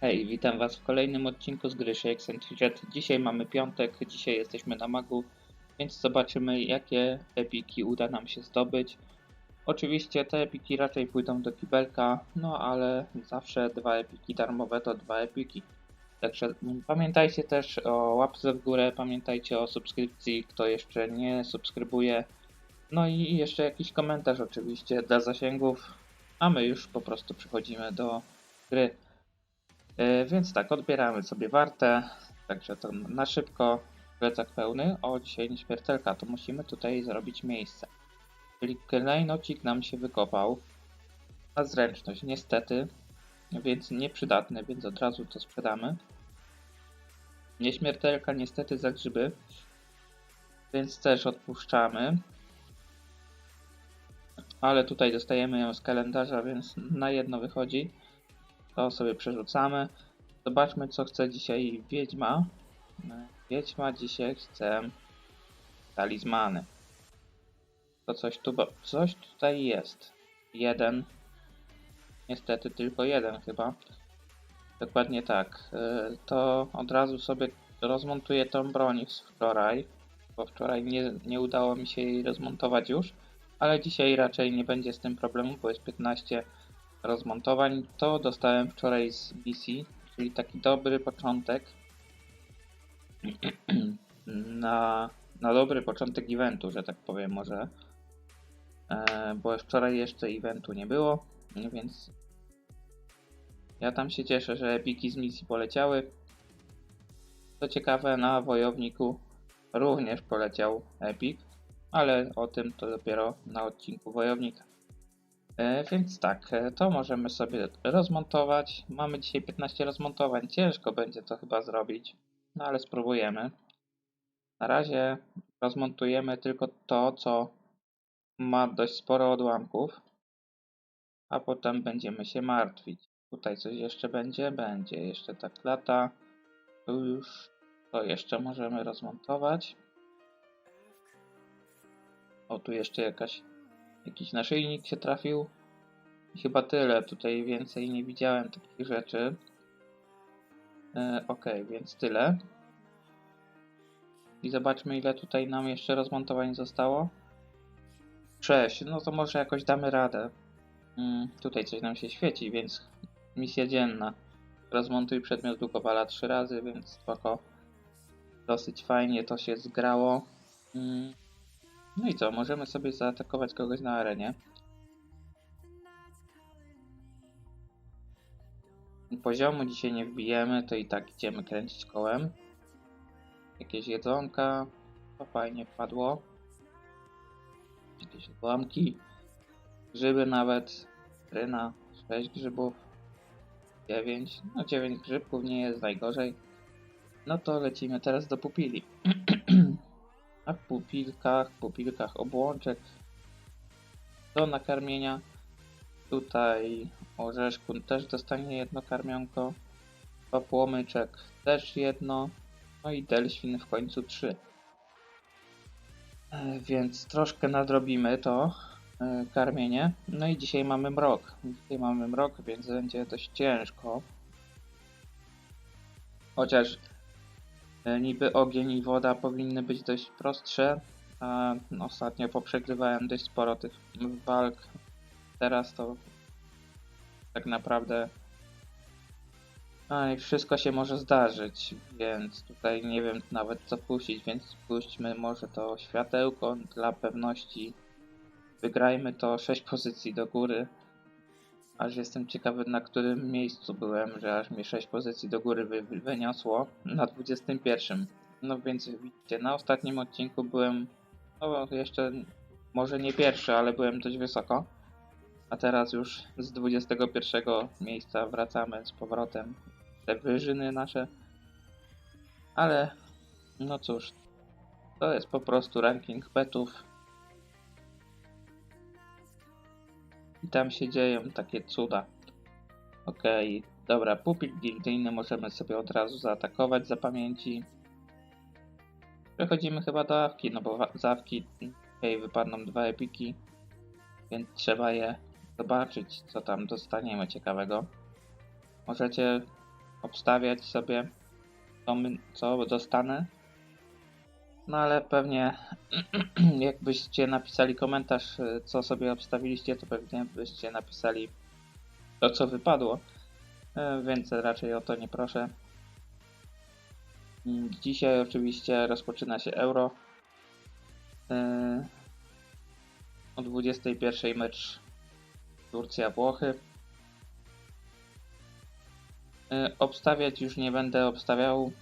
Hej, witam Was w kolejnym odcinku z gry Shakes and Fidget. Dzisiaj mamy piątek, dzisiaj jesteśmy na magu, więc zobaczymy jakie epiki uda nam się zdobyć. Oczywiście te epiki raczej pójdą do kibelka, no ale zawsze dwa epiki darmowe to dwa epiki. Także pamiętajcie też o łapce w górę, pamiętajcie o subskrypcji, kto jeszcze nie subskrybuje. No i jeszcze jakiś komentarz oczywiście dla zasięgów, a my już po prostu przechodzimy do gry. E, Więc tak, odbieramy sobie wartę, także to na szybko, plecak pełny. O, dzisiaj nieśmiertelka, to musimy tutaj zrobić miejsce. Czyli klejnocik nam się wykopał, a zręczność niestety, więc nieprzydatny, więc od razu to sprzedamy. Nieśmiertelka niestety za grzyby, więc też odpuszczamy. Ale tutaj dostajemy ją z kalendarza, więc na jedno wychodzi. To sobie przerzucamy. Zobaczmy, co chce dzisiaj Wiedźma. Wiedźma dzisiaj chce talizmany. To coś tu, coś tutaj jest. Jeden. Niestety tylko jeden chyba. Dokładnie tak. Yy, To od razu sobie rozmontuję tą broń z wczoraj, bo wczoraj nie, nie udało mi się jej rozmontować już, ale dzisiaj raczej nie będzie z tym problemu, bo jest 15 rozmontowań. To dostałem wczoraj z BC, czyli taki dobry początek na, na dobry początek eventu, że tak powiem może. E, bo wczoraj jeszcze eventu nie było, więc ja tam się cieszę, że epiki z misji poleciały. Co ciekawe, na wojowniku również poleciał epik, ale o tym to dopiero na odcinku wojownika. E, więc tak, e, to możemy sobie rozmontować. Mamy dzisiaj 15 rozmontowań. Ciężko będzie to chyba zrobić, no ale spróbujemy. Na razie rozmontujemy tylko to, co ma dość sporo odłamków, a potem będziemy się martwić. Tutaj coś jeszcze będzie? Będzie. Jeszcze ta klata. Tu już to jeszcze możemy rozmontować. O, tu jeszcze jakaś Jakiś naszyjnik się trafił. Chyba tyle. Tutaj więcej nie widziałem takich rzeczy. E, ok, więc tyle. I zobaczmy, ile tutaj nam jeszcze rozmontowań zostało. 6. No to może jakoś damy radę. Mm, tutaj coś nam się świeci, więc misja dzienna. Rozmontuj przedmiot długopala 3 razy, więc spoko. Dosyć fajnie to się zgrało. Mm. No i co, możemy sobie zaatakować kogoś na arenie. Poziomu dzisiaj nie wbijemy, to i tak idziemy kręcić kołem. Jakieś jedzonka, to fajnie wpadło. Jakieś odłamki, grzyby nawet, ryna, 6 grzybów, 9, no 9 grzybków nie jest najgorzej. No to lecimy teraz do pupili. A w pupilkach, pupilkach obłączek do nakarmienia. Tutaj orzeszku też dostanie jedno karmionko. Papłomyczek też jedno. No i delświn w końcu trzy. E, Więc troszkę nadrobimy to e, karmienie. No i dzisiaj mamy mrok. Dzisiaj mamy mrok, więc będzie dość ciężko. Chociaż Niby ogień i woda powinny być dość prostsze, a ostatnio poprzegrywałem dość sporo tych walk. Teraz to tak naprawdę a, i wszystko się może zdarzyć, więc tutaj nie wiem nawet co puścić, więc puśćmy może to światełko dla pewności. Wygrajmy to 6 pozycji do góry. Aż jestem ciekawy na którym miejscu byłem, że aż mnie 6 pozycji do góry wy- wyniosło. Na 21. No więc widzicie, na ostatnim odcinku byłem, no jeszcze może nie pierwszy, ale byłem dość wysoko. A teraz już z 21 miejsca wracamy z powrotem. Te wyżyny nasze. Ale no cóż, to jest po prostu ranking petów. I tam się dzieją takie cuda. Okej, dobra, pupil gildyjny możemy sobie od razu zaatakować za pamięci. Przechodzimy chyba do awki, no bo z awki tutaj wypadną dwa epiki, więc trzeba je zobaczyć, co tam dostaniemy ciekawego. Możecie obstawiać sobie, co, my, co dostanę. No ale pewnie jakbyście napisali komentarz, y, co sobie obstawiliście, to pewnie byście napisali to, co wypadło. E, Więc raczej o to nie proszę. Mm, Dzisiaj oczywiście rozpoczyna się Euro. E, O 21 mecz Turcja-Włochy. E, Obstawiać już nie będę obstawiał,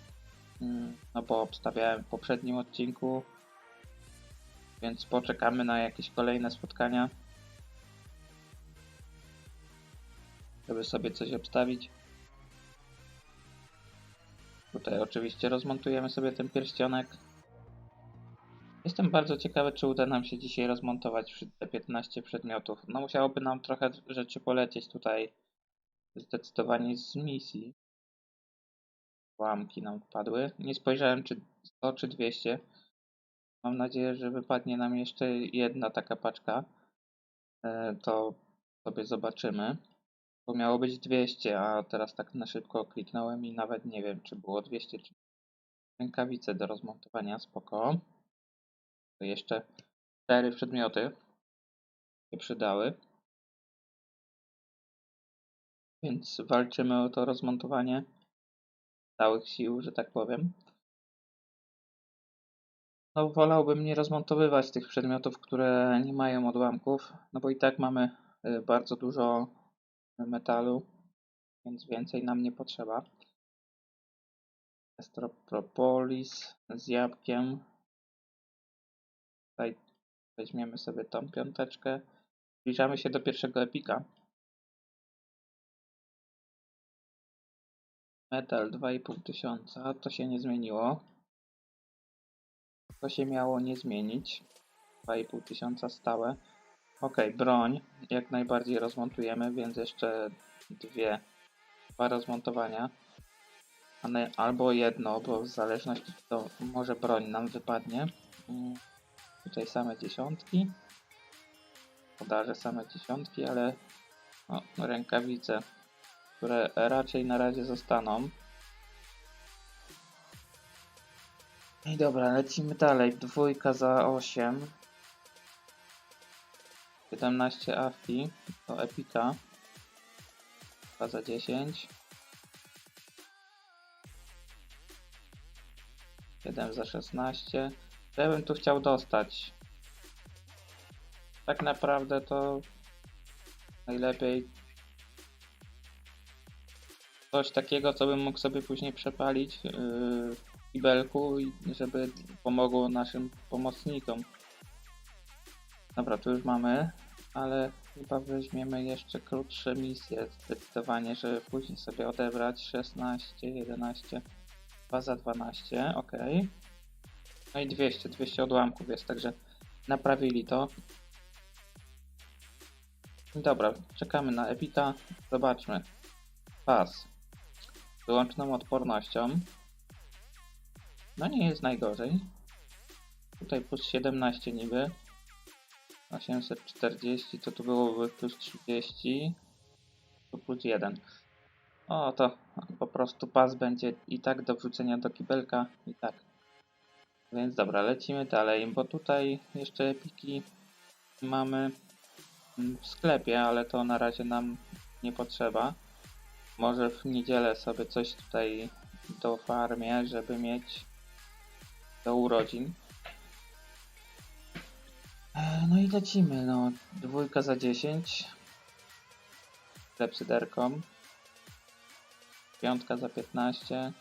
no bo obstawiałem w poprzednim odcinku, więc poczekamy na jakieś kolejne spotkania, żeby sobie coś obstawić. Tutaj oczywiście rozmontujemy sobie ten pierścionek. Jestem bardzo ciekawy, czy uda nam się dzisiaj rozmontować te 15 przedmiotów. No musiałoby nam trochę rzeczy polecieć tutaj zdecydowanie z misji. Łamki nam wpadły. Nie spojrzałem, czy 100 czy 200. Mam nadzieję, że wypadnie nam jeszcze jedna taka paczka. E, To sobie zobaczymy. Bo miało być 200, a teraz tak na szybko kliknąłem i nawet nie wiem, czy było 200, czy rękawice do rozmontowania. Spoko. To jeszcze cztery przedmioty się przydały. Więc walczymy o to rozmontowanie całych sił, że tak powiem. No, wolałbym nie rozmontowywać tych przedmiotów, które nie mają odłamków, no bo i tak mamy y, bardzo dużo metalu, więc więcej nam nie potrzeba. Estropropolis z jabłkiem. Tutaj weźmiemy sobie tą piąteczkę. Zbliżamy się do pierwszego epika. Metal 2,5 tysiąca, to się nie zmieniło. To się miało nie zmienić. 2,5 tysiąca stałe. Ok, broń jak najbardziej rozmontujemy, więc jeszcze dwie, dwa rozmontowania. Albo jedno, bo w zależności to może broń nam wypadnie. Mm, Tutaj same dziesiątki. Podarzę same dziesiątki, ale o, rękawice, które raczej na razie zostaną. I dobra, lecimy dalej. Dwójka za 8. 17 awki to epika. 2 za 10. 7 za 16. Co ja bym tu chciał dostać? Tak naprawdę to najlepiej coś takiego, co bym mógł sobie później przepalić yy, w kibelku żeby pomogło naszym pomocnikom. Dobra, tu już mamy, ale chyba weźmiemy jeszcze krótsze misje zdecydowanie, żeby później sobie odebrać 16, 11, 2 za 12, ok. No i 200, 200 odłamków jest, także naprawili to. Dobra, czekamy na Epita, zobaczmy. Pas. Wyłączną odpornością. No nie jest najgorzej. Tutaj plus 17 niby. 840 to tu byłoby plus 30. Tu plus 1. O to po prostu pas będzie i tak do wrzucenia do kibelka i tak. Więc dobra, lecimy dalej, bo tutaj jeszcze epiki mamy w sklepie, ale to na razie nam nie potrzeba. Może w niedzielę sobie coś tutaj do farmie, żeby mieć do urodzin. E, No i lecimy, no. Dwójka za 10. Klepsyderką. Piątka za 15.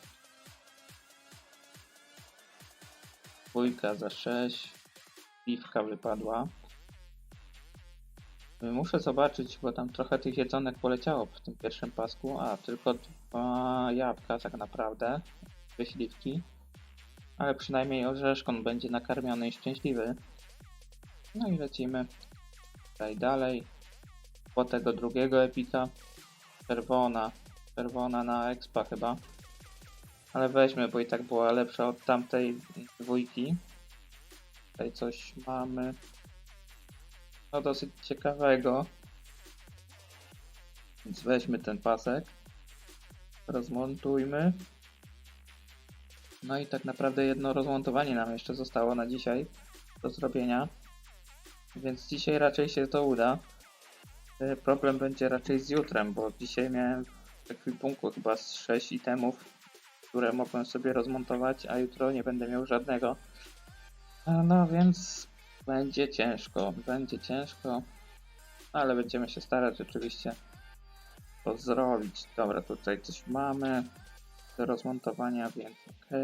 Dwójka za 6. Piwka wypadła. Muszę zobaczyć, bo tam trochę tych jedzonek poleciało w tym pierwszym pasku. A, tylko dwa jabłka tak naprawdę. Dwie śliwki. Ale przynajmniej orzeszkon będzie nakarmiony i szczęśliwy. No i lecimy tutaj dalej. Po tego drugiego epika. Czerwona. Czerwona na expa chyba. Ale weźmy, bo i tak była lepsza od tamtej dwójki. Tutaj coś mamy. No dosyć ciekawego. Więc weźmy ten pasek. rozmontujmy. No i tak naprawdę jedno rozmontowanie nam jeszcze zostało na dzisiaj do zrobienia. Więc dzisiaj raczej się to uda. E, Problem będzie raczej z jutrem, bo dzisiaj miałem w ekwipunku chyba z 6 itemów, które mogłem sobie rozmontować, a jutro nie będę miał żadnego. E, No więc będzie ciężko, będzie ciężko, ale będziemy się starać oczywiście to zrobić. Dobra, tutaj coś mamy do rozmontowania, więc ok.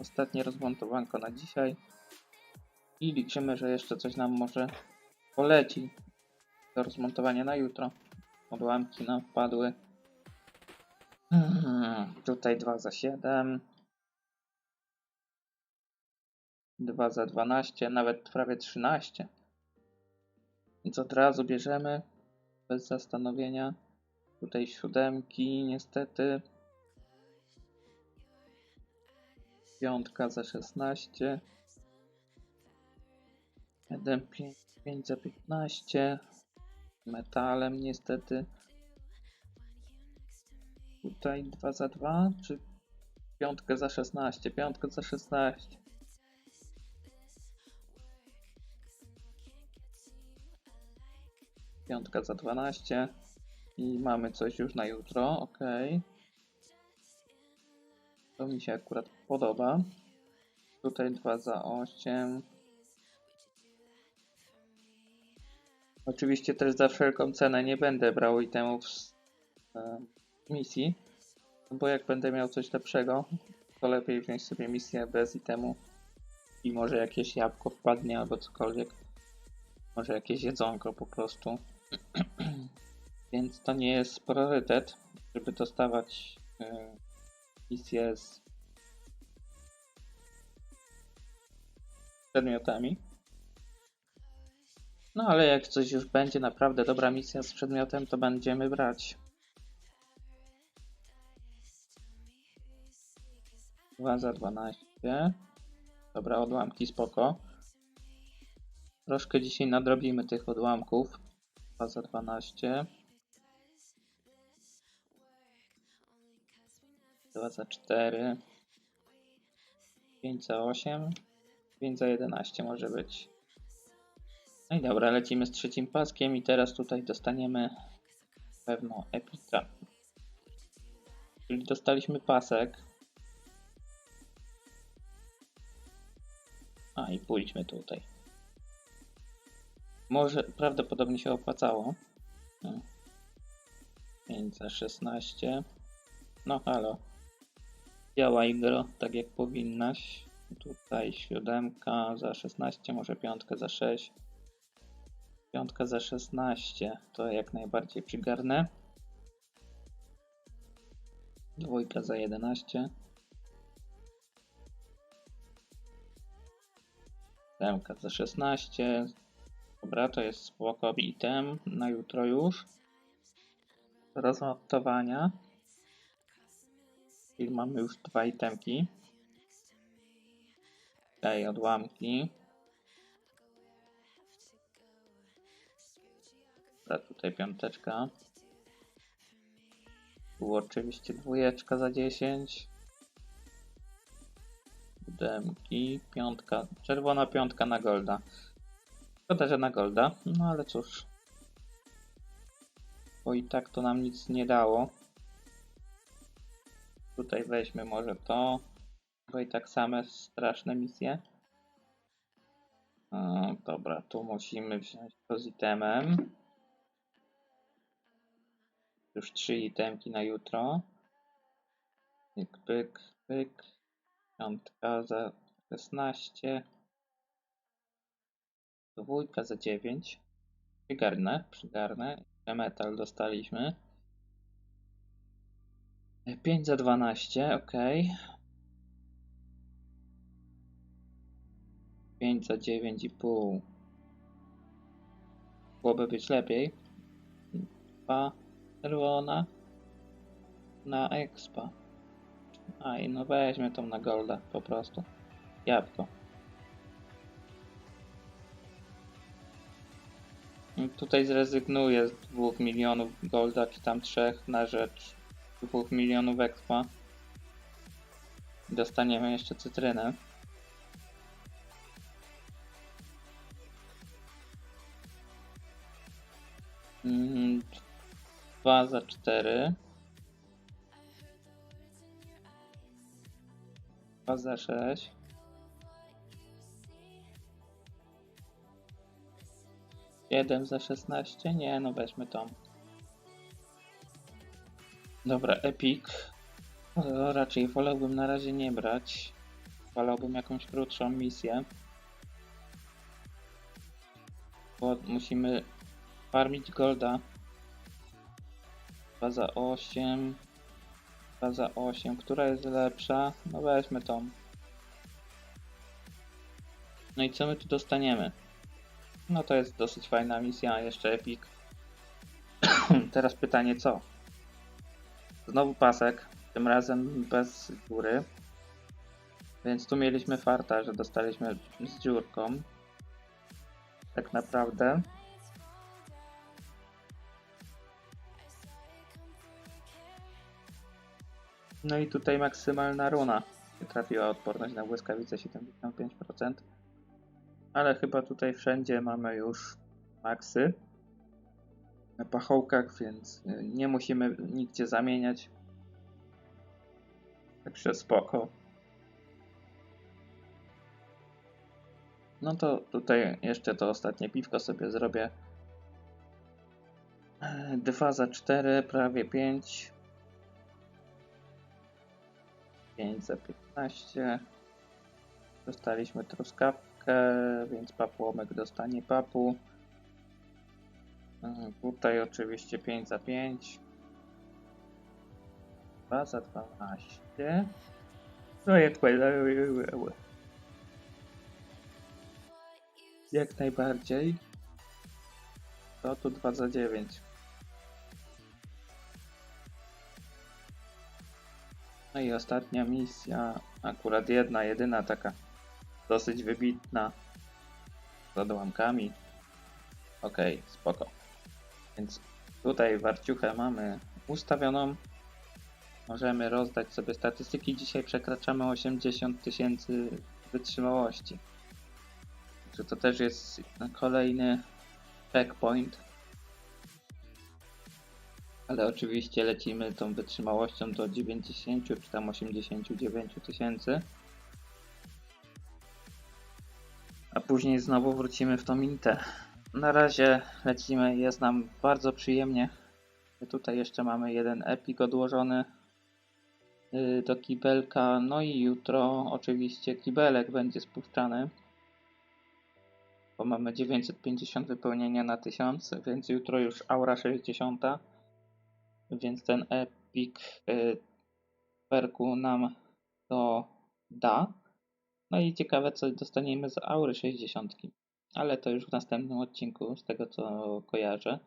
Ostatnie rozmontowanko na dzisiaj. I liczymy, że jeszcze coś nam może poleci do rozmontowania na jutro. Odłamki nam wpadły. Hmm, tutaj 2 za 7. 2 za 12, nawet prawie 13. Więc od razu bierzemy bez zastanowienia. Tutaj siódemki, niestety. Piątka za 16. 1, 5, 5 za 15. Metalem niestety. Tutaj 2 za 2, czy piątkę za 16? Piątkę za 16. Piątka za 12. I mamy coś już na jutro, ok. To mi się akurat podoba. Tutaj 2 za 8. Oczywiście też za wszelką cenę nie będę brał itemów z e, misji, bo jak będę miał coś lepszego, to lepiej wziąć sobie misję bez itemu i może jakieś jabłko wpadnie albo cokolwiek. Może jakieś jedzonko po prostu. Więc to nie jest priorytet, żeby dostawać e, misję z przedmiotami. No ale jak coś już będzie naprawdę dobra misja z przedmiotem, to będziemy brać. 2 za 12. Dobra, odłamki spoko. Troszkę dzisiaj nadrobimy tych odłamków. 2 za 12. 2 za 4. 5 za 8. 5 za 11 może być. No i dobra, lecimy z trzecim paskiem i teraz tutaj dostaniemy pewno epitra. Czyli dostaliśmy pasek. A i pójdźmy tutaj. Może prawdopodobnie się opłacało. No. 5 za 16. No halo. Działaj gro tak jak powinnaś. Tutaj siódemka za 16, może piątka za 6. Piątka za 16 to jak najbardziej przygarnę. Dwójka za 11. Siódemka za 16. Dobra, to jest spoko item na jutro już. Rozmontowania. Czyli mamy już dwa itemki. Tutaj odłamki. Dobra, tutaj piąteczka. Tu oczywiście dwójeczka za 10. Siódemki, piątka, czerwona piątka na golda. Szkoda, że na golda, no ale cóż. Bo i tak to nam nic nie dało. Tutaj weźmy może to. Bo i tak same straszne misje. O, dobra, tu musimy wziąć to z itemem. Już trzy itemki na jutro. Pyk, pyk, pyk. Piątka za 16. Dwójka za 9. Przygarnę, przygarnę. Metal dostaliśmy. 5 za 12, ok. 5 za 9,5. Byłoby być lepiej. 2 czerwona na expa. Aj, no weźmy tą na golda po prostu. Jabłko. Tutaj zrezygnuję z 2 milionów golda, czy tam 3 na rzecz 2 milionów expa. Dostaniemy jeszcze cytrynę. Mm, Dwa za cztery. Dwa za sześć. Jeden za szesnaście? Nie, no weźmy tą. Dobra, Epic. E, Raczej wolałbym na razie nie brać. Wolałbym jakąś krótszą misję. Bo musimy farmić golda. 2 za 8. 2 za 8. Która jest lepsza? No weźmy tą. No i co my tu dostaniemy? No to jest dosyć fajna misja, jeszcze Epic. Teraz pytanie co? Znowu pasek, tym razem bez góry. Więc tu mieliśmy farta, że dostaliśmy z dziurką. Tak naprawdę. No i tutaj maksymalna runa. Trafiła odporność na błyskawice 75%. Ale chyba tutaj wszędzie mamy już maksy na pachołkach, więc y, nie musimy nigdzie zamieniać. Także spoko. No to tutaj jeszcze to ostatnie piwko sobie zrobię. 2 za 4, prawie 5. 5 za 15. Dostaliśmy truskawkę, więc papłomek dostanie papu. Mm, Tutaj oczywiście 5 za 5. 2 za 12. No jak Jak najbardziej. To tu 2 za 9. No i ostatnia misja, akurat jedna, jedyna taka dosyć wybitna z odłamkami. Okej, spoko. Więc tutaj warciuchę mamy ustawioną. Możemy rozdać sobie statystyki. Dzisiaj przekraczamy 80 tysięcy wytrzymałości. Także to też jest kolejny checkpoint. Ale oczywiście lecimy tą wytrzymałością do 90 czy tam 89 tysięcy. Później znowu wrócimy w tą mintę. Na razie lecimy, jest nam bardzo przyjemnie. Tutaj jeszcze mamy jeden epik odłożony yy, do kibelka. No i jutro oczywiście kibelek będzie spuszczany. Bo mamy 950 wypełnienia na 1000, więc jutro już aura 60. Więc ten epik yy, perku nam to da. No i ciekawe co dostaniemy z aury 60 ale to już w następnym odcinku, z tego co kojarzę.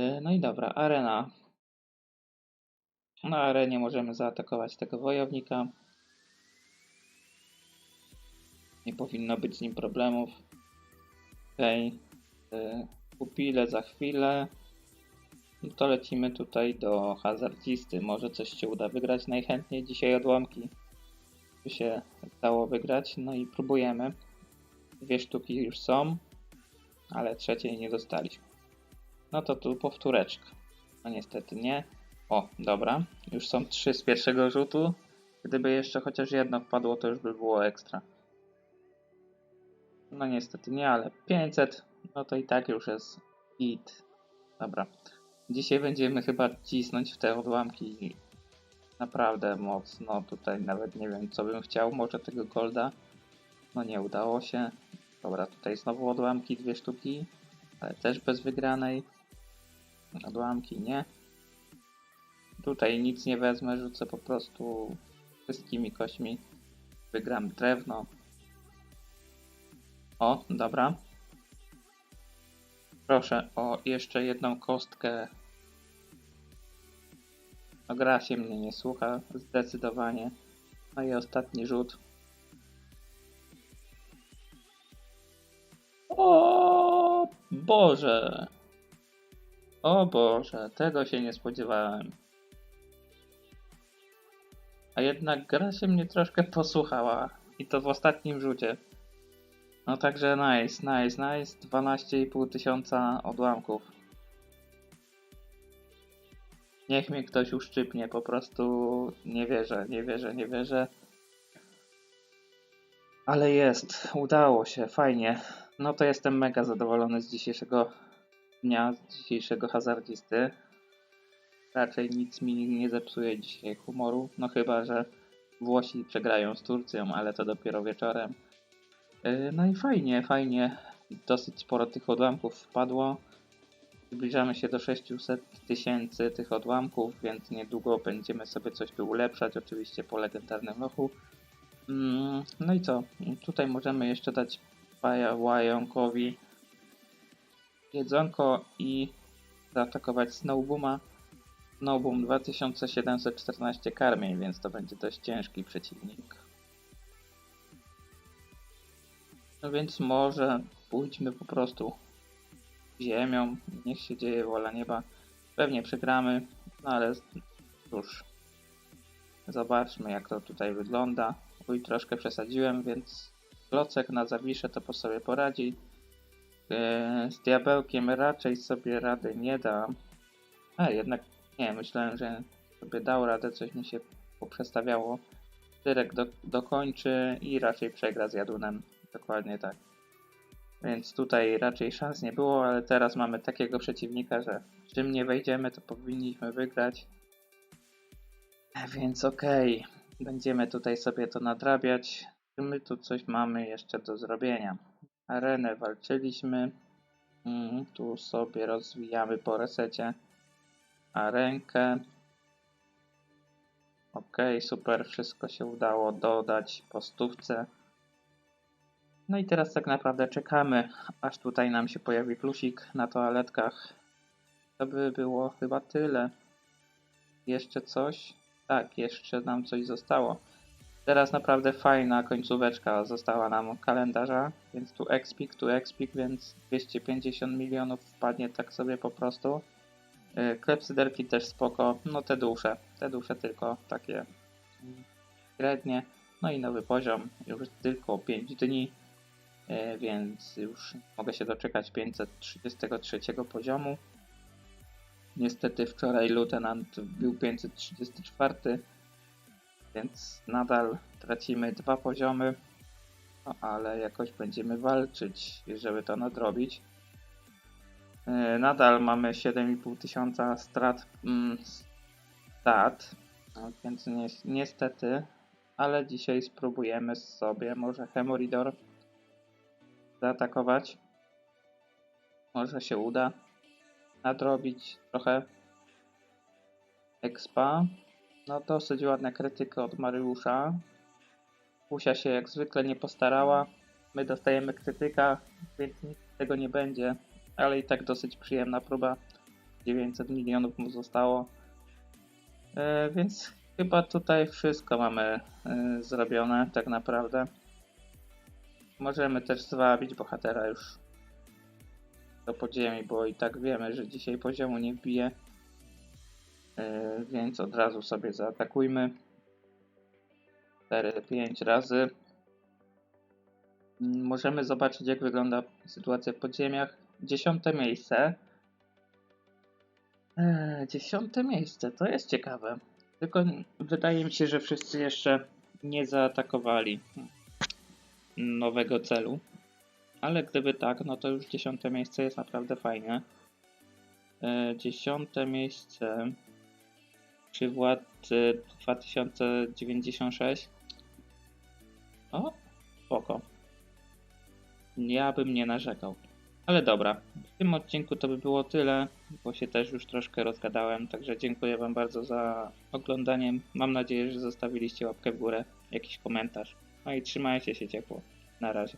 Y, No i dobra, arena. Na arenie możemy zaatakować tego wojownika. Nie powinno być z nim problemów. Okej. Okay. Pupile za chwilę. No to lecimy tutaj do hazardzisty. Może coś się uda wygrać. Najchętniej dzisiaj odłamki by się dało wygrać. No i próbujemy. Dwie sztuki już są, ale trzeciej nie dostaliśmy. No to tu powtóreczka. No niestety nie. O, dobra. Już są trzy z pierwszego rzutu. Gdyby jeszcze chociaż jedno wpadło, to już by było ekstra. No niestety nie, ale 500, no to i tak już jest hit. Dobra. Dzisiaj będziemy chyba cisnąć w te odłamki naprawdę mocno. Tutaj nawet nie wiem, co bym chciał. Może tego golda. No nie udało się. Dobra, tutaj znowu odłamki, dwie sztuki, ale też bez wygranej. Odłamki nie. Tutaj nic nie wezmę, rzucę po prostu wszystkimi kośćmi. Wygram drewno. O, dobra. Proszę o jeszcze jedną kostkę. No gra się mnie nie słucha, zdecydowanie. No i ostatni rzut. O Boże. O Boże, tego się nie spodziewałem. A jednak gra się mnie troszkę posłuchała. I to w ostatnim rzucie. No także nice, nice, nice. 12,5 tysiąca odłamków. Niech mnie ktoś uszczypnie, po prostu nie wierzę, nie wierzę, nie wierzę. Ale jest, udało się, fajnie. No to jestem mega zadowolony z dzisiejszego dnia, z dzisiejszego hazardzisty. Raczej nic mi nie zepsuje dzisiaj humoru, no chyba, że Włosi przegrają z Turcją, ale to dopiero wieczorem. Yy, No i fajnie, fajnie. Dosyć sporo tych odłamków wpadło. Zbliżamy się do 600 tysięcy tych odłamków, więc niedługo będziemy sobie coś tu ulepszać, oczywiście po legendarnym lochu. Mm, No i co? Tutaj możemy jeszcze dać Paja Łajonkowi jedzonko i zaatakować Snowbooma. Snowboom 2714 karmień, więc to będzie dość ciężki przeciwnik. No więc może pójdźmy po prostu ziemią, niech się dzieje wola nieba. Pewnie przegramy, no ale cóż, zobaczmy jak to tutaj wygląda. Uj, troszkę przesadziłem, więc klocek na zawiszę to po sobie poradzi. Eee, Z diabełkiem raczej sobie rady nie da. A jednak nie, myślałem, że sobie dał radę, coś mi się poprzestawiało. Tyrek do, dokończy i raczej przegra z Jadunem. Dokładnie tak. Więc tutaj raczej szans nie było, ale teraz mamy takiego przeciwnika, że czym nie wejdziemy, to powinniśmy wygrać. E, Więc okej, będziemy tutaj sobie to nadrabiać. My tu coś mamy jeszcze do zrobienia. Arenę walczyliśmy. Mm, tu sobie rozwijamy po resecie arenkę. Ok, super, wszystko się udało dodać po stówce. No i teraz tak naprawdę czekamy, aż tutaj nam się pojawi plusik na toaletkach. To by było chyba tyle. Jeszcze coś? Tak, jeszcze nam coś zostało. Teraz naprawdę fajna końcóweczka została nam kalendarza, więc tu expik, tu expik, więc 250 milionów wpadnie tak sobie po prostu. Klepsyderki też spoko, no te dusze, te dusze tylko takie średnie. No i nowy poziom, już tylko 5 dni, więc już mogę się doczekać 533 poziomu. Niestety wczoraj lutenant był 534, więc nadal tracimy dwa poziomy, no ale jakoś będziemy walczyć, żeby to nadrobić. Yy, Nadal mamy 7,5 tysiąca strat, mm, stat, no, więc ni niestety, ale dzisiaj spróbujemy sobie może Hemoridor zaatakować. Może się uda nadrobić trochę expa. No dosyć ładna krytyka od Mariusza. Pusia się jak zwykle nie postarała. My dostajemy krytyka, więc nic z tego nie będzie. Ale i tak dosyć przyjemna próba. 900 milionów mu zostało. E, więc chyba tutaj wszystko mamy e, zrobione tak naprawdę. Możemy też zwabić bohatera już do podziemi, bo i tak wiemy, że dzisiaj poziomu nie wbije. Yy, więc od razu sobie zaatakujmy. 4-5 razy. Mm, Możemy zobaczyć, jak wygląda sytuacja w podziemiach. Dziesiąte miejsce. Eee, dziesiąte miejsce, to jest ciekawe. Tylko wydaje mi się, że wszyscy jeszcze nie zaatakowali nowego celu. Ale gdyby tak, no to już dziesiąte miejsce jest naprawdę fajne. E, dziesiąte miejsce przy władcy 2096. O, spoko. Ja bym nie narzekał. Ale dobra, w tym odcinku to by było tyle, bo się też już troszkę rozgadałem, także dziękuję Wam bardzo za oglądanie. Mam nadzieję, że zostawiliście łapkę w górę, jakiś komentarz. No i trzymajcie się ciepło. Na razie.